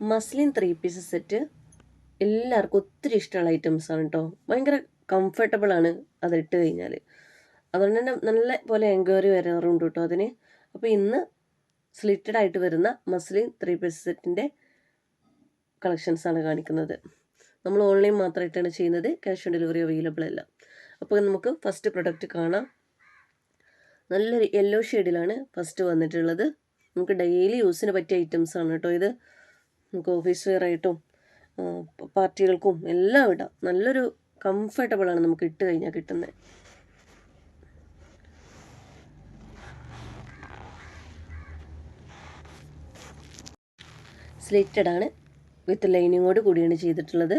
Muslin three piece set എല്ലാവർക്കും ഒത്തിരി ഇഷ്ടമുള്ള ഐറ്റംസ് ആണ് കേട്ടോ ഭയങ്കര കംഫർട്ടബിൾ ആണ് അതിട്ട് കഴിഞ്ഞാൽ അതുകൊണ്ട് തന്നെ നല്ല പോലെ എൻക്വയറി വരാറുണ്ട് കേട്ടോ അതിന്. അപ്പോൾ ഇന്ന് സ്ലിറ്റഡ് ആയിട്ട് വരുന്ന മസ്ലിൻ ത്രീ പീസ് സെറ്റിന്റെ ആണ് കാണിക്കുന്നത്. നമ്മൾ ഓൺലൈൻ മാത്രമായിട്ടാണ് ചെയ്യുന്നത്. ക്യാഷ് ഓൺ ഡെലിവറി അവൈലബിൾ അല്ല. അപ്പോൾ നമുക്ക് ഫസ്റ്റ് പ്രൊഡക്റ്റ് കാണാം. നല്ലൊരു യെല്ലോ ഷെയ്ഡിലാണ് ഫസ്റ്റ് വന്നിട്ടുള്ളത്. നമുക്ക് ഡെയിലി യൂസിന് പറ്റിയ ഐറ്റംസ് ആണ് കേട്ടോ ഇത്. നമുക്ക് ഓഫീസ് വെയർ ആയിട്ടും പാർട്ടികൾക്കും എല്ലാം ഇടാം. നല്ലൊരു കംഫർട്ടബിൾ ആണ് നമുക്ക് ഇട്ട് കഴിഞ്ഞാൽ കിട്ടുന്നത് സ്ലിറ്റഡ് ആണ്. വിത്ത് ലൈനിങ്ങോട് കൂടിയാണ് ചെയ്തിട്ടുള്ളത്.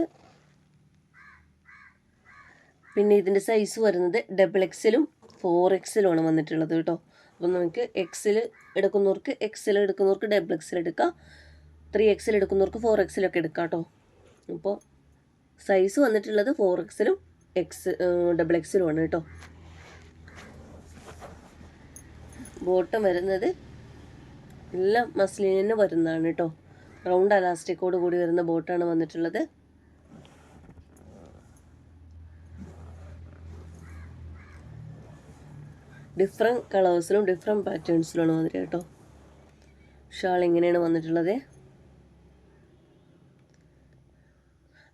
പിന്നെ ഇതിന്റെ സൈസ് വരുന്നത് ഡബിൾ എക്സിലും ഫോർ എക്സിലുമാണ് വന്നിട്ടുള്ളത് കേട്ടോ. അപ്പം നമുക്ക് എക്സിൽ എടുക്കുന്നവർക്ക് എക്സിൽ എടുക്കുന്നവർക്ക് ഡബിൾ എക്സിൽ എടുക്കാം. ത്രീ എക്സിൽ എടുക്കുന്നവർക്ക് ഫോർ എക്സിലൊക്കെ എടുക്കാം കേട്ടോ അപ്പോൾ സൈസ് വന്നിട്ടുള്ളത് ഫോർ എക്സിലും എക്സ് ഡബിൾ എക്സിലുമാണ് കേട്ടോ. ബോട്ടം വരുന്നത് എല്ലാം മസ്ലിനു വരുന്നതാണ് കേട്ടോ. റൗണ്ട് അലാസ്റ്റിക്കോട് കൂടി വരുന്ന ബോട്ടാണ് വന്നിട്ടുള്ളത്. ഡിഫറെന്റ് കളേഴ്സിലും ഡിഫറെന്റ് പാറ്റേൺസിലുമാണ് വന്നിട്ട് കേട്ടോ. ഷാൾ ഇങ്ങനെയാണ് വന്നിട്ടുള്ളത്.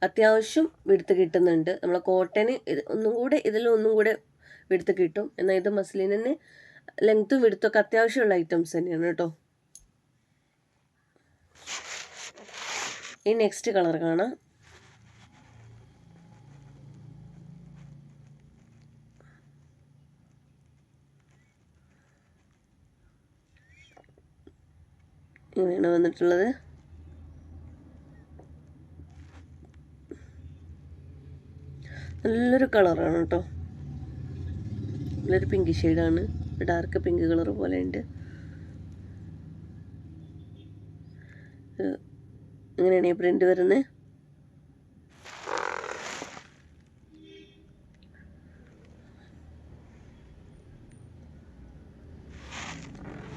അത്യാവശ്യം വിടുത്ത് കിട്ടുന്നുണ്ട്. നമ്മളെ കോട്ടന് ഇത് ഒന്നും കൂടെ ഇതിൽ ഒന്നും കൂടെ വിടുത്ത് കിട്ടും. എന്നാൽ ഇത് മസ്ലിനെ ലെങ്ത്തും വിടുത്തൊക്കെ അത്യാവശ്യമുള്ള ഐറ്റംസ് തന്നെയാണ് കേട്ടോ. ഈ നെക്സ്റ്റ് കളർ കാണാം. ഇങ്ങനെയാണ് വന്നിട്ടുള്ളത്. നല്ലൊരു കളറാണ് കേട്ടോ. നല്ലൊരു പിങ്ക് ഷെയ്ഡാണ് ഡാർക്ക് പിങ്ക് കളർ പോലെ ഉണ്ട്. അങ്ങനെയാണ് ഈ പ്രിന്റ് വരുന്നത്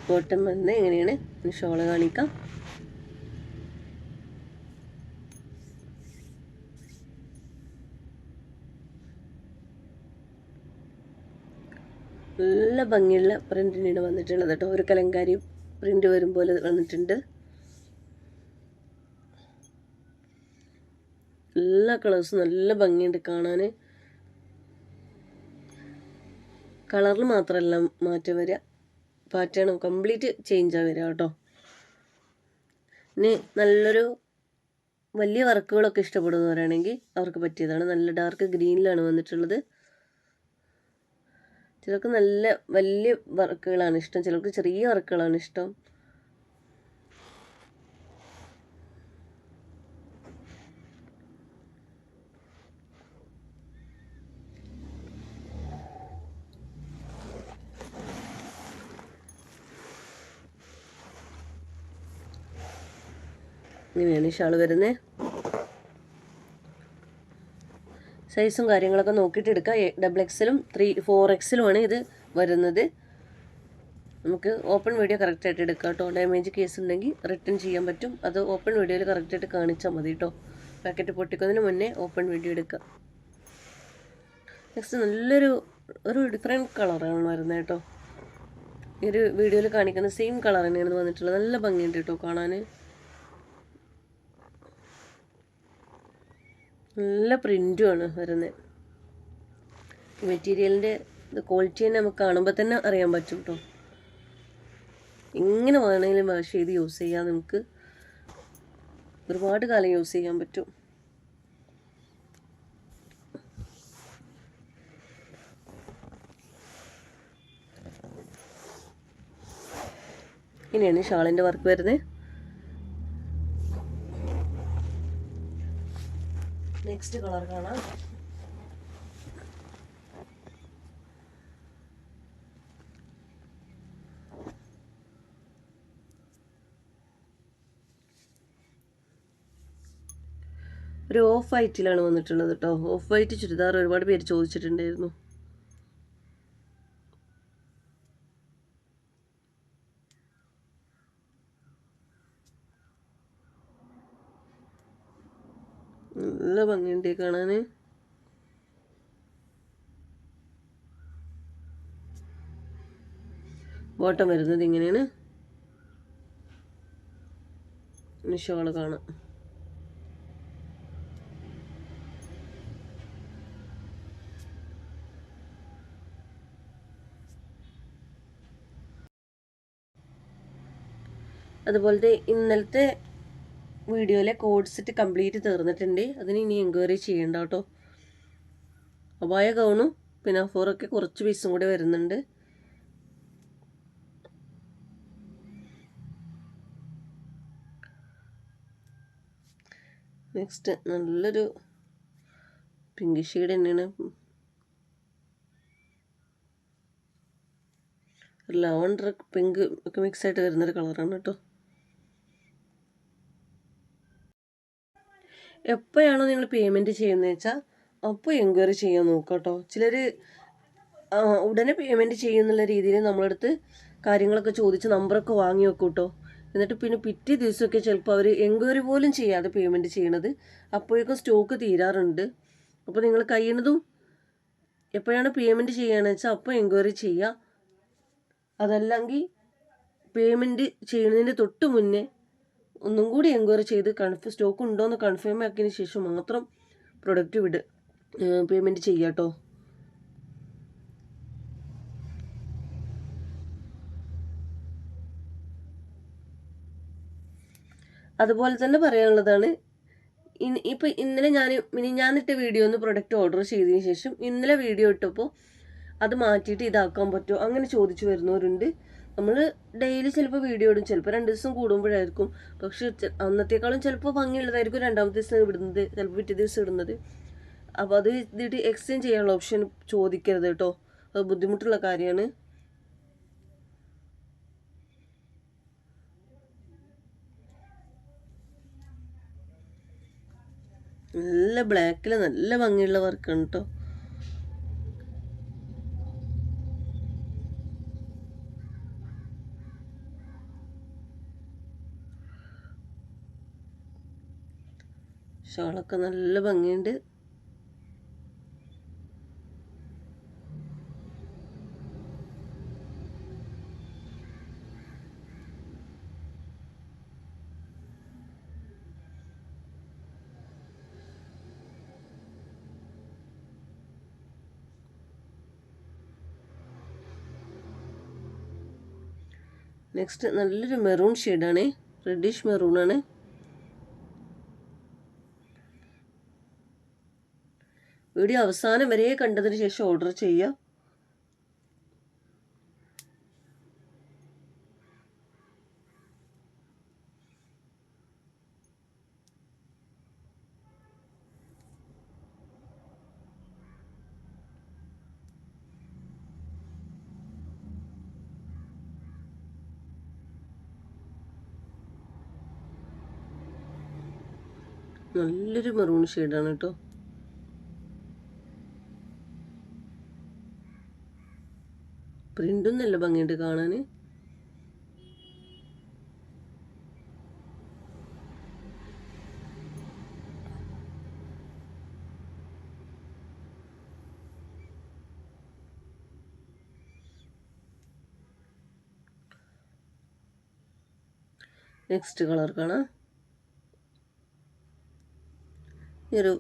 കോട്ടൺ വരുന്നത് എങ്ങനെയാണ്? ഷോൾ കാണിക്കാം. നല്ല ഭംഗിയുള്ള പ്രിന്റിനാണ് വന്നിട്ടുള്ളത് കേട്ടോ. ഒരു കലങ്കാരി പ്രിന്റ് വരും പോലെ വന്നിട്ടുണ്ട്. എല്ലാ കളേഴ്സും നല്ല ഭംഗിയുണ്ട് കാണാൻ കളറിൽ മാത്രമല്ല മാറ്റം വരിക. പാറ്റേൺ കംപ്ലീറ്റ് ചേഞ്ചാണ് വരിക കേട്ടോ. ഇനി നല്ലൊരു വലിയ വർക്കുകളൊക്കെ ഇഷ്ടപ്പെടുന്നവരാണെങ്കിൽ അവർക്ക് പറ്റിയതാണ്. നല്ല ഡാർക്ക് ഗ്രീനിലാണ് വന്നിട്ടുള്ളത്. ചിലർക്ക് നല്ല വലിയ വർക്കുകളാണ് ഇഷ്ടം. ചിലർക്ക് ചെറിയ വർക്കുകളാണ് ഇഷ്ടം. ഇങ്ങനെയാണ് ഷാൾ വരുന്നത് സൈസും കാര്യങ്ങളൊക്കെ നോക്കിയിട്ട് എടുക്കാം. ഡബിൾ എക്സിലും ത്രീ ഫോർ എക്സിലുമാണ് ഇത് വരുന്നത്. നമുക്ക് ഓപ്പൺ വീഡിയോ കറക്റ്റായിട്ട് എടുക്കാം കേട്ടോ ഡാമേജ് കേസ് ഉണ്ടെങ്കിൽ റിട്ടേൺ ചെയ്യാൻ പറ്റും. അത് ഓപ്പൺ വീഡിയോയിൽ കറക്റ്റായിട്ട് കാണിച്ചാൽ മതി കേട്ടോ പാക്കറ്റ് പൊട്ടിക്കുന്നതിന് മുന്നേ ഓപ്പൺ വീഡിയോ എടുക്കാം. നെക്സ്റ്റ് നല്ലൊരു ഒരു ഡിഫറെന്റ് കളറാണ് വരുന്നത് കേട്ടോ ഈ ഒരു വീഡിയോയിൽ കാണിക്കുന്ന സെയിം കളർ തന്നെയാണ് വന്നിട്ടുള്ളത്. നല്ല ഭംഗിയുണ്ട് കേട്ടോ കാണാൻ നല്ല പ്രിന്റുമാണ് വരുന്നത്. മെറ്റീരിയലിന്റെ ക്വാളിറ്റി തന്നെ നമുക്ക് കാണുമ്പോൾ തന്നെ അറിയാൻ പറ്റും കേട്ടോ എങ്ങനെ വേണമെങ്കിലും വാഷ് ചെയ്ത് യൂസ് ചെയ്യാം. നമുക്ക് ഒരുപാട് കാലം യൂസ് ചെയ്യാൻ പറ്റും. ഇങ്ങനെയാണ് ഷാളിന്റെ വർക്ക് വരുന്നത്. നെക്സ്റ്റ് കളർ കാണാം. ഒരു ഓഫ് വൈറ്റിലാണ് വന്നിട്ടുള്ളത് കേട്ടോ ഓഫ് വൈറ്റ് ചുരിദാർ ഒരുപാട് പേര് ചോദിച്ചിട്ടുണ്ടായിരുന്നു നല്ല ഭംഗിയുണ്ട് കാണാൻ ബോട്ടം വരുന്നത് ഇങ്ങനെയാണ്. ഷോൾ കാണാം. അതുപോലത്തെ ഇന്നലത്തെ വീഡിയോയിലെ കോഡ് സെറ്റ് കംപ്ലീറ്റ് തീർന്നിട്ടുണ്ട്. അതിന് ഇനി എൻക്വയറി ചെയ്യണ്ട കേട്ടോ. അപായ ഗൗണും പിന്നെ ഫോറൊക്കെ കുറച്ച് പീസും കൂടി വരുന്നുണ്ട്. നെക്സ്റ്റ് നല്ലൊരു പിങ്ക് ഷെയ്ഡ് തന്നെയാണ്. ലവണ്ടർ പിങ്ക് ഒക്കെ മിക്സ് ആയിട്ട് വരുന്നൊരു കളറാണ് കേട്ടോ. എപ്പോഴാണോ നിങ്ങൾ പേയ്മെന്റ് ചെയ്യുന്നത് വെച്ചാൽ അപ്പോൾ എൻക്വയറി ചെയ്യാൻ നോക്കുക ചിലർ ഉടനെ പേയ്മെന്റ് ചെയ്യുന്നുള്ള രീതിയിൽ നമ്മളടുത്ത് കാര്യങ്ങളൊക്കെ ചോദിച്ച് നമ്പറൊക്കെ വാങ്ങി വെക്കും എന്നിട്ട് പിന്നെ പിറ്റേ ദിവസമൊക്കെ ചിലപ്പോൾ അവർ എൻക്വയറി പോലും ചെയ്യാതെ പേയ്മെന്റ് ചെയ്യണത് അപ്പോഴേക്കും സ്റ്റോക്ക് തീരാറുണ്ട്. അപ്പോൾ നിങ്ങൾ കഴിയുന്നതും എപ്പോഴാണ് പേയ്മെന്റ് ചെയ്യുകയാണെന്ന് വെച്ചാൽ അപ്പോൾ എൻക്വയറി ചെയ്യുക. അതല്ലെങ്കിൽ പേയ്മെന്റ് ചെയ്യുന്നതിന്റെ തൊട്ട് മുന്നേ ഒന്നും കൂടി എൻക്വയറി ചെയ്ത് കൺഫേം സ്റ്റോക്ക് ഉണ്ടോ എന്ന് കൺഫേം ആക്കിയതിന് ശേഷം മാത്രം പ്രൊഡക്റ്റ് വിട്. പേയ്മെന്റ് ചെയ്യുക കേട്ടോ അതുപോലെ തന്നെ പറയാനുള്ളതാണ് ഇപ്പം ഇന്നലെ ഞാൻ മിനിഞ്ഞാന്നിട്ട വീഡിയോ ഒന്ന് പ്രൊഡക്റ്റ് ഓർഡർ ചെയ്തതിന് ശേഷം ഇന്നലെ വീഡിയോ ഇട്ടപ്പോൾ അത് മാറ്റിയിട്ട് ഇതാക്കാൻ പറ്റുമോ? അങ്ങനെ ചോദിച്ചു വരുന്നവരുണ്ട്. നമ്മൾ ഡെയിലി ചിലപ്പോൾ വീഡിയോ ഇടും. ചിലപ്പോൾ രണ്ട് ദിവസം കൂടുമ്പോഴായിരിക്കും. പക്ഷെ അന്നത്തേക്കാളും ചിലപ്പോൾ ഭംഗിയുള്ളതായിരിക്കും രണ്ടാമത്തെ ദിവസം ഇടുന്നത്. ചിലപ്പോൾ പിറ്റേ ദിവസം ഇടുന്നത്. അപ്പോൾ അത് ഇതിട്ട് എക്സ്ചേഞ്ച് ചെയ്യാനുള്ള ഓപ്ഷൻ ചോദിക്കരുത് കേട്ടോ അത് ബുദ്ധിമുട്ടുള്ള കാര്യമാണ്. നല്ല ബ്ലാക്കിൽ നല്ല ഭംഗിയുള്ള വർക്കാണ് കേട്ടോ ഷോളൊക്കെ നല്ല ഭംഗിയുണ്ട്. നെക്സ്റ്റ് നല്ലൊരു മെറൂൺ ഷെയ്ഡാണ് റെഡിഷ് മെറൂണാണ് വീഡിയോ അവസാനം വരെ കണ്ടതിന് ശേഷം ഓർഡർ ചെയ്യുക നല്ലൊരു മെറൂൺ ഷെയ്ഡാണ് കേട്ടോ പ്രിന്റും നല്ല ഭംഗിയുണ്ട് കാണാൻ. നെക്സ്റ്റ് കളർ കാണാം. ഒരു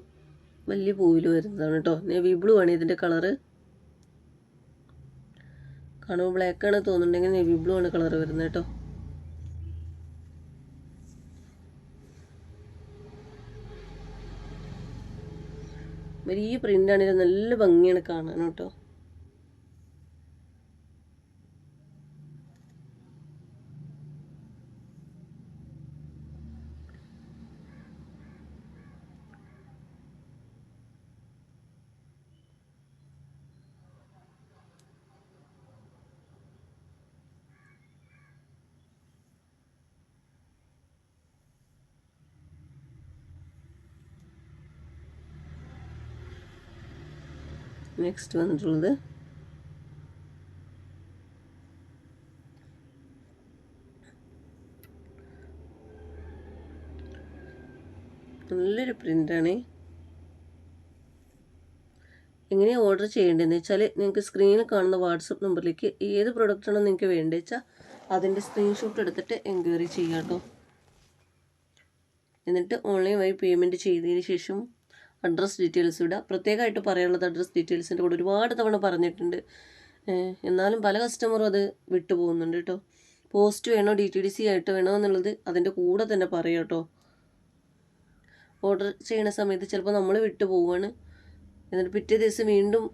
വലിയ പൂവിൽ വരുന്നതാണ് കേട്ടോ നേവി ബ്ലൂ ആണ് ഇതിന്റെ കളറ് കാണുമ്പോൾ ആണ് തോന്നുന്നുണ്ടെങ്കിൽ നേവി ബ്ലൂ ആണ് കളർ വരുന്നത് കേട്ടോ. വലിയ പ്രിന്റ് ആണെങ്കിൽ നല്ല ഭംഗിയാണ് കാണാൻ കേട്ടോ. നെക്സ്റ്റ് വന്നിട്ടുള്ളത്. നല്ലൊരു പ്രിന്റാണ് എങ്ങനെയാണ് ഓർഡർ ചെയ്യേണ്ടതെന്ന് വെച്ചാൽ നിങ്ങൾക്ക് സ്ക്രീനിൽ കാണുന്ന വാട്സപ്പ് നമ്പറിലേക്ക് ഏത് പ്രൊഡക്റ്റാണോ നിങ്ങൾക്ക് വേണ്ടത് വെച്ചാൽ അതിന്റെ സ്ക്രീൻഷോട്ട് എടുത്തിട്ട് എൻക്വയറി ചെയ്യാം കേട്ടോ എന്നിട്ട് ഓൺലൈൻ വഴി പേയ്മെന്റ് ചെയ്തതിന് ശേഷം അഡ്രസ് ഡീറ്റെയിൽസ് ഇടുക പ്രത്യേകമായിട്ട് പറയാനുള്ളത് അഡ്രസ്സ് ഡീറ്റെയിൽസിന്റെ കൂടെ ഒരുപാട് തവണ പറഞ്ഞിട്ടുണ്ട്. എന്നാലും പല കസ്റ്റമറും അത് വിട്ടുപോകുന്നുണ്ട് കേട്ടോ പോസ്റ്റ് വേണോ ഡി ടി ഡി സി ആയിട്ട് വേണോ എന്നുള്ളത് അതിന്റെ കൂടെ തന്നെ പറയാം കേട്ടോ ഓർഡർ ചെയ്യണ സമയത്ത് ചിലപ്പോൾ നമ്മൾ വിട്ടു പോവുകയാണ് എന്നിട്ട് പിറ്റേ ദിവസം വീണ്ടും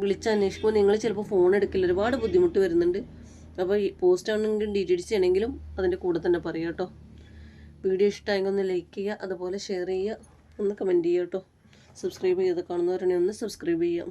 വിളിച്ച് അന്വേഷിക്കുമ്പോൾ നിങ്ങൾ ചിലപ്പോൾ ഫോൺ എടുക്കില്ല. ഒരുപാട് ബുദ്ധിമുട്ട് വരുന്നുണ്ട്. അപ്പോൾ ഈ പോസ്റ്റ് ആണെങ്കിലും ഡി ടി ഡി സി ആണെങ്കിലും അതിന്റെ കൂടെ തന്നെ പറയാം കേട്ടോ വീഡിയോ ഇഷ്ടമായെങ്കിൽ ഒന്ന് ലൈക്ക് ചെയ്യുക അതുപോലെ ഷെയർ ചെയ്യുക ഒന്ന് കമന്റ് ചെയ്യുക കേട്ടോ സബ്സ്ക്രൈബ് ചെയ്ത് കാണുന്നവരെ ഒന്ന് സബ്സ്ക്രൈബ് ചെയ്യാം.